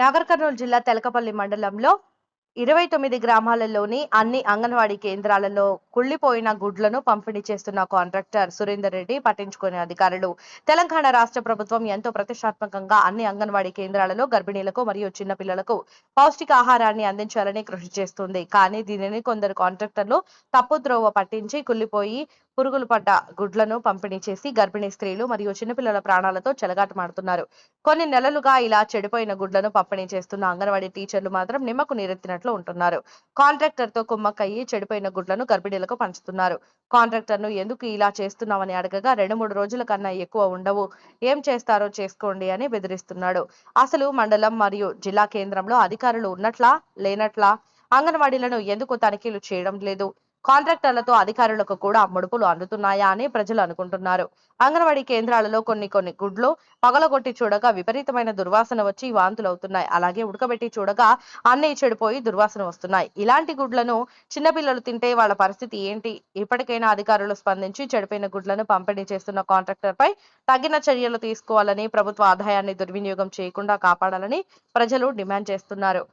నాగర్ కర్నూలు జిల్లా తెలకపల్లి మండలంలో ఇరవై తొమ్మిది గ్రామాలలోని అన్ని అంగన్వాడీ కేంద్రాలలో కుళ్ళిపోయిన గుడ్లను పంపిణీ చేస్తున్న కాంట్రాక్టర్ సురేందర్ రెడ్డి పట్టించుకునే అధికారులు. తెలంగాణ రాష్ట్ర ప్రభుత్వం ఎంతో ప్రతిష్టాత్మకంగా అన్ని అంగన్వాడీ కేంద్రాలలో గర్భిణీలకు మరియు చిన్న పిల్లలకు పౌష్టికాహారాన్ని అందించాలని కృషి చేస్తుంది. కానీ దీనిని కొందరు కాంట్రాక్టర్లు తప్పుద్రోవ పట్టించి కుళ్ళిపోయి పురుగులు పడ్డ గుడ్లను పంపిణీ చేసి గర్భిణీ స్త్రీలు మరియు చిన్నపిల్లల ప్రాణాలతో చెలగాటమాడుతున్నారు. కొన్ని నెలలుగా ఇలా చెడిపోయిన గుడ్లను పంపిణీ చేస్తున్న అంగన్వాడీ టీచర్లు మాత్రం నిమ్మకు నీరెత్తినట్లు ఉంటున్నారు. కాంట్రాక్టర్తో కుమ్మక్కయ్యి చెడిపోయిన గుడ్లను గర్భిణీలకు పంచుతున్నారు. కాంట్రాక్టర్ను ఎందుకు ఇలా చేస్తున్నామని అడగగా రెండు మూడు రోజుల కన్నా ఎక్కువ ఉండవు. ఏం చేస్తారో చేసుకోండి అని బెదిరిస్తున్నాడు. అసలు మండలం మరియు జిల్లా కేంద్రంలో అధికారులు ఉన్నట్లా లేనట్లా? అంగన్వాడీలను ఎందుకు తనిఖీలు చేయడం లేదు? కాంట్రాక్టర్లతో అధికారులకు కూడా ముడుపులు అందుతున్నాయా అని ప్రజలు అనుకుంటున్నారు. అంగన్వాడీ కేంద్రాలలో కొన్ని కొన్ని గుడ్లు పగలగొట్టి చూడగా విపరీతమైన దుర్వాసన వచ్చి వాంతులు అవుతున్నాయి అలాగే ఉడకబెట్టి చూడగా అన్నీ చెడిపోయి దుర్వాసన వస్తున్నాయి. ఇలాంటి గుడ్లను చిన్నపిల్లలు తింటే వాళ్ళ పరిస్థితి ఏంటి? ఇప్పటికైనా అధికారులు స్పందించి చెడిపోయిన గుడ్లను పంపిణీ చేస్తున్న కాంట్రాక్టర్ పై తగిన చర్యలు తీసుకోవాలని ప్రభుత్వ ఆదాయాన్ని దుర్వినియోగం చేయకుండా కాపాడాలని ప్రజలు డిమాండ్ చేస్తున్నారు.